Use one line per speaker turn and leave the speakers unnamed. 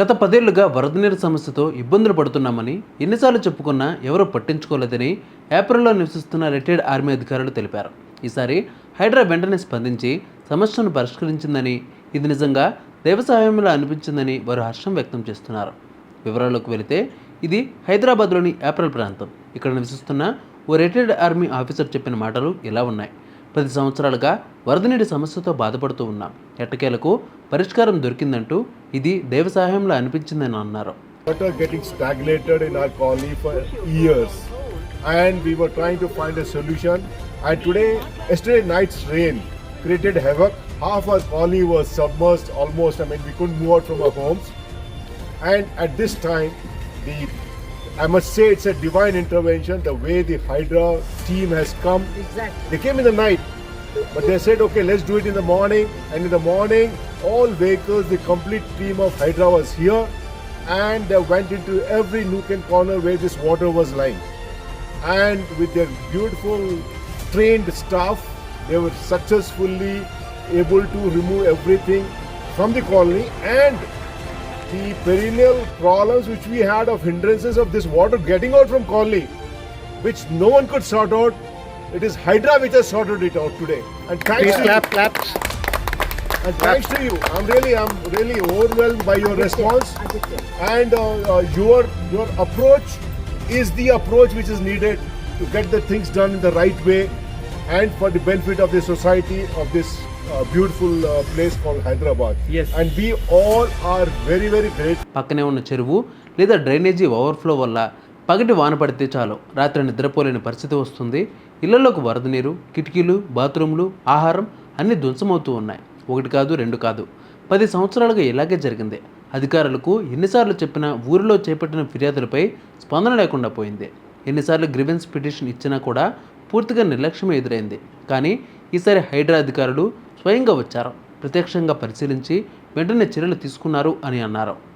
గత పదేళ్ళుగా వరద నీరు సమస్యతో ఇబ్బందులు పడుతున్నామని ఎన్నిసార్లు చెప్పుకున్నా ఎవరూ పట్టించుకోలేదని ఏప్రిల్లో నివసిస్తున్న రిటైర్డ్ ఆర్మీ అధికారులు తెలిపారు. ఈసారి హైడ్రా వెంటనే స్పందించి సమస్యను పరిష్కరించిందని ఇది నిజంగా దైవసాయంలో అనిపించిందని వారు హర్షం వ్యక్తం చేస్తున్నారు. వివరాల్లోకి వెళితే ఇది హైదరాబాద్లోని ఏప్రిల్ ప్రాంతం. ఇక్కడ నివసిస్తున్న ఓ రిటైర్డ్ ఆర్మీ ఆఫీసర్ చెప్పిన మాటలు ఇలా ఉన్నాయి. పది సంవత్సరాలుగా వరద నీటి సమస్యతో బాధపడుతూ ఉన్నాం ఎట్టకేలకు పరిష్కారం దొరికిందంటూ ఇది దైవ సహాయంలో అనిపించిందని అన్నారు
water getting stagnated in our colony for years and we were trying to find a solution and today yesterday night's rain created havoc half our colony was submerged almost i mean we couldn't move out from our homes and at this time the i must say it's a divine intervention the way the hydra team has come
Exactly.
they came in the night, but they said, okay, let's do it in the morning. And in the morning, all vehicles, the complete team of Hydra was here, and they went into every nook and corner where this water was lying. And with their beautiful trained staff, they were successfully able to remove everything from the colony and the perennial problems which we had of hindrances of this water getting out from colony which no one could sort out. It is Hydra which has sorted it out today. And thanks
Please
to
clap,
you.
clap.
And thanks to you. I'm really, I'm really overwhelmed by your response. And uh, uh, your your approach is the approach which is needed to get the things done in the right way, and for the benefit of the society of this place called Hyderabad.
Yes.
And we all are very, very grateful.
పక్కనే ఉన్న చెరువు లేదా drainage overflow వల్ల పగటి వాన పడితే చాలు. రాత్రి నిద్రపోలేని పరిస్థితి వస్తుంది. ఇళ్ళలోకి వరద నీరు కిటికీలు బాత్రూంలు ఆహారం అన్నీ ధ్వంసమవుతూ ఉన్నాయి. ఒకటి కాదు రెండు కాదు. పది సంవత్సరాలుగా ఇలాగే జరిగింది. అధికారులకు ఎన్నిసార్లు చెప్పినా ఊరిలో చేపట్టిన ఫిర్యాదులపై స్పందన లేకుండా పోయింది. ఎన్నిసార్లు గ్రివెన్స్ పిటిషన్ ఇచ్చినా కూడా పూర్తిగా నిర్లక్ష్యం ఎదురైంది. కానీ ఈసారి హైడ్రా అధికారులు స్వయంగా వచ్చారు. ప్రత్యక్షంగా పరిశీలించి వెంటనే చర్యలు తీసుకున్నారు అని అన్నారు.